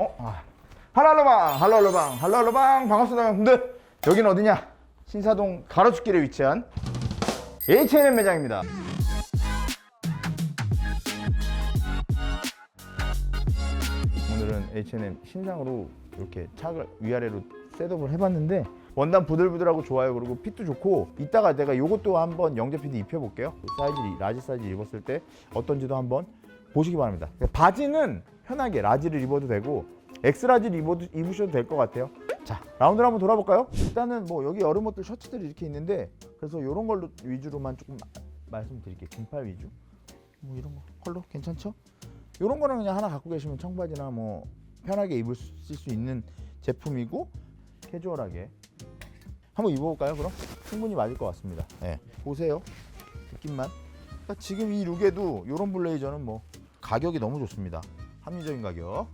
어? 아. 할랄로방, 할랄로방, 할랄로방, 반갑습니다, 여러분들. 여기는 어디냐? 신사동 가로수길에 위치한 H&M 매장입니다. 오늘은 H&M 신상으로 이렇게 착을 위아래로 셋업을 해봤는데 원단 부들부들하고 좋아요 그리고 핏도 좋고 이따가 내가 요것도 한번 영재 PD 입혀볼게요 사이즈 라지 사이즈 입었을 때 어떤지도 한번 보시기 바랍니다 바지는 편하게 라지를 입어도 되고 엑스라지를 입어도, 입으셔도 될 것 같아요 자 라운드를 한번 돌아볼까요? 일단은 뭐 여기 여름 옷들 셔츠들이 이렇게 있는데 그래서 이런 걸로 위주로만 조금 말씀드릴게요 긴팔 위주 뭐 이런 거 컬러 괜찮죠? 이런 거는 그냥 하나 갖고 계시면 청바지나 뭐 편하게 입을 수, 수 있는 제품이고 캐주얼하게 한번 입어볼까요? 그럼 충분히 맞을 것 같습니다. 네. 보세요 느낌만. 그러니까 지금 이 룩에도 이런 블레이저는 뭐 가격이 너무 좋습니다. 합리적인 가격.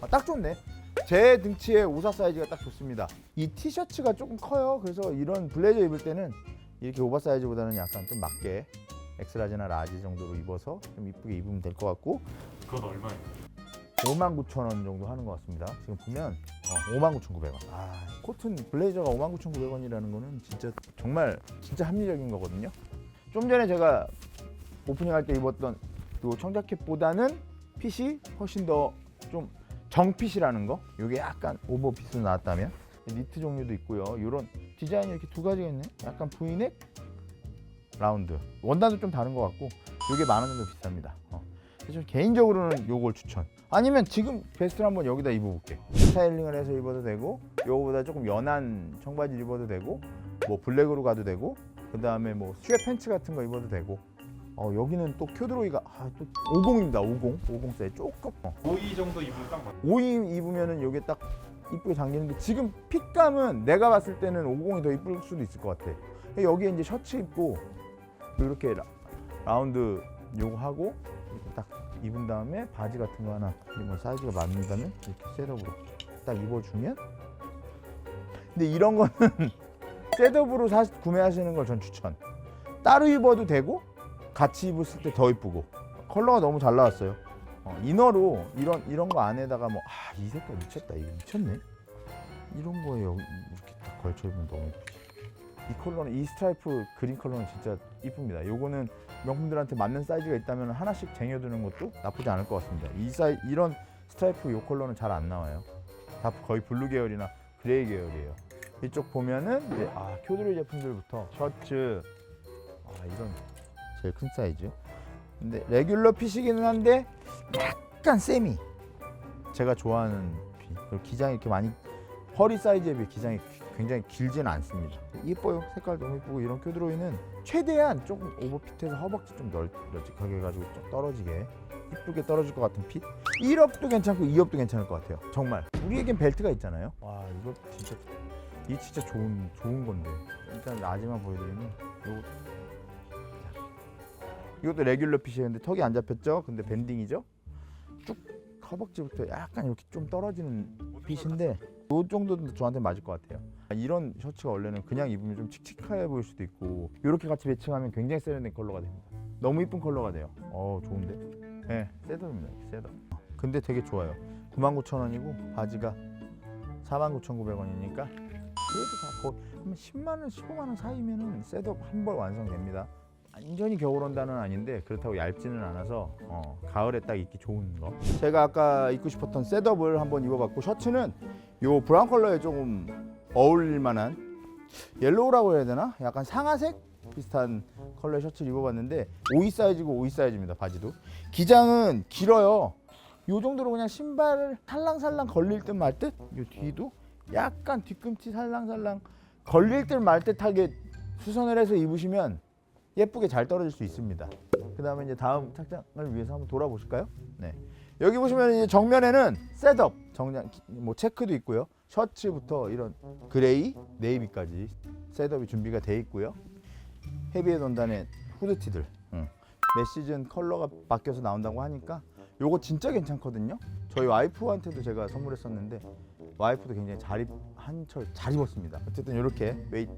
아, 딱 좋네. 제 등치에 오사 사이즈가 딱 좋습니다. 이 티셔츠가 조금 커요. 그래서 이런 블레이저 입을 때는 이렇게 오버 사이즈보다는 약간 좀 맞게 엑스라지나 라지 정도로 입어서 좀 이쁘게 입으면 될 것 같고 그건 얼마예요? 59,000원 정도 하는 것 같습니다. 지금 보면 어, 59,900원. 아, 코튼 블레이저가 59,900원이라는 거는 진짜 정말 진짜 합리적인 거거든요. 좀 전에 제가 오프닝 할 때 입었던 요 청자켓보다는 핏이 훨씬 더 좀 정핏이라는 거. 이게 약간 오버핏으로 나왔다면 니트 종류도 있고요. 이런 디자인이 이렇게 두 가지가 있네. 약간 V넥, 라운드. 원단도 좀 다른 것 같고 이게 만 원 정도 비쌉니다. 어. 개인적으로는 요걸 추천. 아니면 지금 베스트를 한번 여기다 입어볼게. 스타일링을 해서 입어도 되고, 요거보다 조금 연한 청바지 입어도 되고, 뭐 블랙으로 가도 되고, 그 다음에 뭐 스웨 팬츠 같은 거 입어도 되고. 어 여기는 또 큐드로이가 아, 또 50입니다. 50, 50 사이즈 조금. 어. 5위 정도 입으면 딱 맞아요. 5인 입으면은 여기 딱 이쁘게 당기는데 지금 핏감은 내가 봤을 때는 50이 더 이쁠 수도 있을 것 같아. 여기에 이제 셔츠 입고 이렇게 라, 라운드 요거 하고 이렇게 딱 입은 다음에 바지 같은 거 하나 뭐 사이즈가 맞는다면 이렇게 셋업으로 딱 입어주면 근데 이런 거는 셋업으로 사, 구매하시는 걸 전 추천. 따로 입어도 되고 같이 입었을 때 더 이쁘고. 컬러가 너무 잘 나왔어요. 어, 이너로 이런 이런 거 안에다가 뭐 아 이 색깔 미쳤다. 이거 미쳤네? 이런 거에 여기 이렇게 딱 걸쳐 입으면 너무 이쁘지. 이 컬러는 이 스트라이프 그린 컬러는 진짜 이쁩니다. 요거는 명품들한테 맞는 사이즈가 있다면 하나씩 쟁여두는 것도 나쁘지 않을 것 같습니다. 이 사이 이런 스트라이프 요 컬러는 잘 안 나와요. 다 거의 블루 계열이나 그레이 계열이에요. 이쪽 보면은 이제 아 큐드리 제품들부터 셔츠 아 이런 제일 큰 사이즈. 근데 레귤러 핏이기는 한데 약간 세미 제가 좋아하는 핏. 그리고 기장이 이렇게 많이 허리 사이즈에 비해 기장이 굉장히 길지는 않습니다. 예뻐요. 색깔 너무 예쁘고 이런 큐드로이는 최대한 조금 오버핏해서 허벅지 좀 널, 널찍하게 해가지고 좀 떨어지게 이쁘게 떨어질 것 같은 핏. 1업도 괜찮고 2업도 괜찮을 것 같아요. 정말. 우리에겐 벨트가 있잖아요. 와 이거 진짜 이 진짜 좋은 좋은 건데. 일단 라지만 보여드리면 요거 이것도 레귤러 핏이었는데 턱이 안 잡혔죠? 근데 밴딩이죠? 쭉 허벅지부터 약간 이렇게 좀 떨어지는 핏인데 이 정도도 저한테 맞을 것 같아요. 이런 셔츠가 원래는 그냥 입으면 좀 칙칙해 보일 수도 있고 이렇게 같이 매칭하면 굉장히 세련된 컬러가 됩니다. 너무 이쁜 컬러가 돼요. 어 좋은데? 네, 셋업입니다. 셋업. 근데 되게 좋아요. 99,000원이고 바지가 49,900원이니까 그래도 다 거의 한 10만 원, 15만 원 사이면은 셋업 한 벌 완성됩니다. 완전히 겨울 온다는 아닌데 그렇다고 얇지는 않아서 어, 가을에 딱 입기 좋은 거. 제가 아까 입고 싶었던 셋업을 한번 입어봤고 셔츠는 요 브라운 컬러에 조금 어울릴 만한 옐로우라고 해야 되나? 약간 상아색 비슷한 컬러의 셔츠를 입어봤는데 52 사이즈고 52 사이즈입니다 바지도. 기장은 길어요. 요 정도로 그냥 신발을 살랑살랑 걸릴 듯 말 듯. 요 뒤도 약간 뒤꿈치 살랑살랑 걸릴 듯 말 듯하게 수선을 해서 입으시면 예쁘게 잘 떨어질 수 있습니다. 그 다음에 이제 다음 착장을 위해서 한번 돌아보실까요? 네. 여기 보시면 이제 정면에는 셋업 정장 뭐 체크도 있고요. 셔츠부터 이런 그레이, 네이비까지 셋업이 준비가 돼 있고요. 헤비의 논단의 후드티들. 응. 매 시즌 컬러가 바뀌어서 나온다고 하니까 요거 진짜 괜찮거든요. 저희 와이프한테도 제가 선물했었는데 와이프도 굉장히 잘 입, 한철 잘 입었습니다. 어쨌든 이렇게 웨이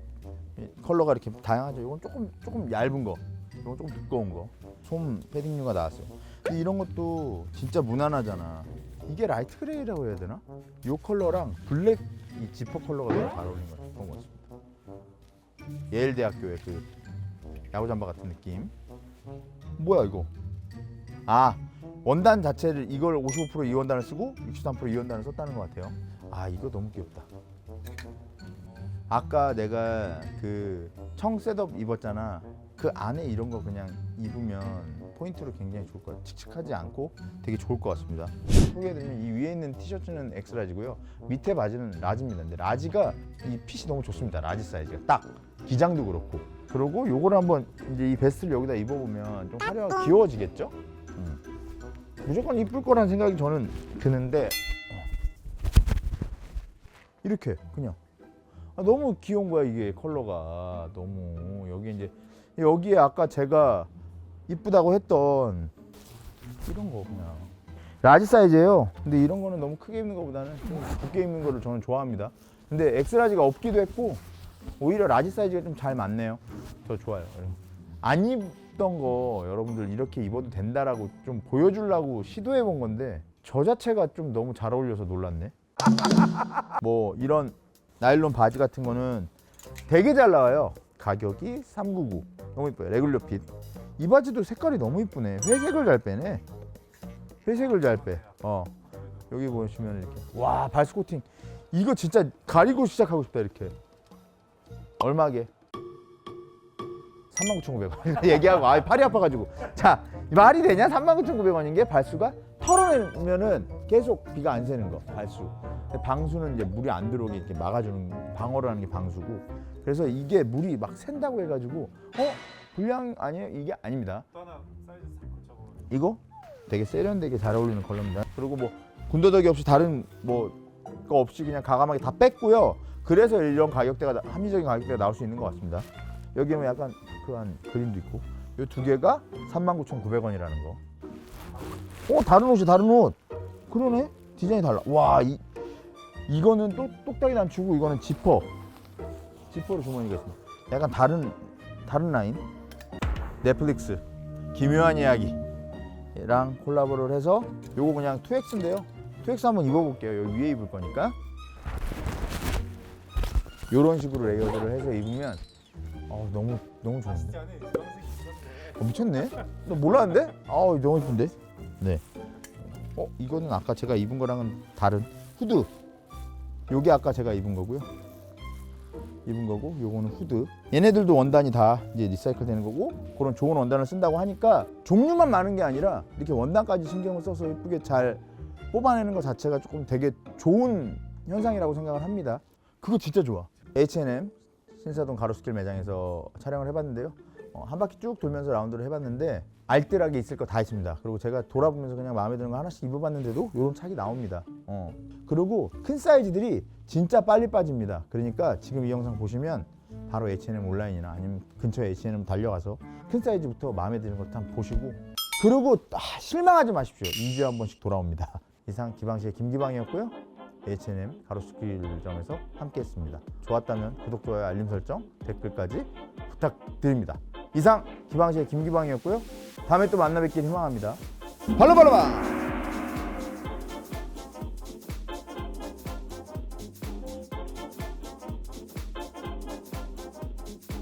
컬러가 이렇게 다양하죠. 이건 조금 조금 얇은 거, 이건 조금 두꺼운 거, 솜 패딩류가 나왔어요. 근데 이런 것도 진짜 무난하잖아. 이게 라이트 그레이라고 해야 되나? 이 컬러랑 블랙 이 지퍼 컬러가 너무 잘 어울리는 것 같아요. 같습니다. 예일 대학교의 그 야구 잠바 같은 느낌. 뭐야 이거? 아 원단 자체를 이걸 55%이 원단을 쓰고 63%이 원단을 썼다는 것 같아요. 아 이거 너무 귀엽다. 아까 내가 그 청 셋업 입었잖아. 그 안에 이런 거 그냥 입으면 포인트로 굉장히 좋을 것 같아요. 칙칙하지 않고 되게 좋을 것 같습니다. 소개해드리면 이 위에 있는 티셔츠는 엑스라지고요. 밑에 바지는 라지입니다. 근데 라지가 이 핏이 너무 좋습니다. 라지 사이즈가 딱 기장도 그렇고. 그리고 요걸 한번 이제 이 베스트를 여기다 입어보면 좀 화려하고 귀여워지겠죠? 음. 무조건 이쁠 거란 생각이 저는 드는데 어. 이렇게 그냥 아, 너무 귀여운 거야 이게 컬러가 너무 여기 이제 여기에 아까 제가 이쁘다고 했던 이런 거 그냥 라지 사이즈예요. 근데 이런 거는 너무 크게 입는 것보다는 좀 두께 입는 거를 저는 좋아합니다. 근데 엑스라지가 없기도 했고 오히려 라지 사이즈가 좀 잘 맞네요. 저 좋아요. 안 입던 거 여러분들 이렇게 입어도 된다라고 좀 보여주려고 시도해 본 건데 저 자체가 좀 너무 잘 어울려서 놀랐네. 뭐 이런 나일론 바지 같은 거는 되게 잘 나와요. 가격이 399. 너무 이뻐요. 레귤러 핏. 이 바지도 색깔이 너무 이쁘네. 회색을 잘 빼네. 회색을 잘 빼. 어. 여기 보시면 이렇게 와 발스 코팅. 이거 진짜 가리고 시작하고 싶다 이렇게. 얼마게? 39,900원. 얘기하고 아 팔이 아파가지고. 자 말이 되냐? 39,900원인 게 발수가 털어내면은 계속 비가 안 새는 거 발수. 근데 방수는 이제 물이 안 들어오게 이렇게 막아주는 방어를 하는 게 방수고. 그래서 이게 물이 막 샌다고 해가지고 어 불량 아니에요? 이게 아닙니다. 또 하나 사이즈 싹 적어. 이거 되게 세련되게 잘 어울리는 컬러입니다. 그리고 뭐 군더더기 없이 다른 뭐거 없이 그냥 가감하게 다 뺐고요. 그래서 이런 가격대가 나- 합리적인 가격대가 나올 수 있는 것 같습니다. 여기 뭐 약간 그한 그림도 있고 이 두 개가 39,900원이라는 거. 어 다른 옷이 다른 옷. 그러네 디자인이 달라. 와 이 이거는 또 똑딱이 단추고 이거는 지퍼. 지퍼로 주머니가 있습니다. 약간 다른 다른 라인. 넷플릭스 기묘한 이야기랑 콜라보를 해서 요거 그냥 2X인데요. 2X 한번 입어볼게요. 여기 위에 입을 거니까. 요런 식으로 레이어드를 해서 입으면 어, 너무 너무 좋은데. 어, 미쳤네. 나 몰랐는데? 아우 너무 이쁜데. 네. 어 이거는 아까 제가 입은 거랑은 다른 후드. 요게 아까 제가 입은 거고요. 입은 거고 요거는 후드. 얘네들도 원단이 다 이제 리사이클 되는 거고 그런 좋은 원단을 쓴다고 하니까 종류만 많은 게 아니라 이렇게 원단까지 신경을 써서 예쁘게 잘 뽑아내는 것 자체가 조금 되게 좋은 현상이라고 생각을 합니다. 그거 진짜 좋아. H&M 신사동 가로수길 매장에서 촬영을 해봤는데요. 어, 한 바퀴 쭉 돌면서 라운드를 해봤는데 알뜰하게 있을 거 다 있습니다. 그리고 제가 돌아보면서 그냥 마음에 드는 거 하나씩 입어봤는데도 이런 착이 나옵니다. 어. 그리고 큰 사이즈들이 진짜 빨리 빠집니다. 그러니까 지금 이 영상 보시면 바로 H&M 온라인이나 아니면 근처에 H&M 달려가서 큰 사이즈부터 마음에 드는 것도 한번 보시고 그리고 아, 실망하지 마십시오. 2주에 한 번씩 돌아옵니다. 이상 기방시의 김기방이었고요. H&M 가로수길점에서 함께했습니다. 좋았다면 구독, 좋아요, 알림 설정, 댓글까지 부탁드립니다. 이상 기방시의 김기방이었고요. 다음에 또 만나 뵙길 희망합니다. 발로발로바!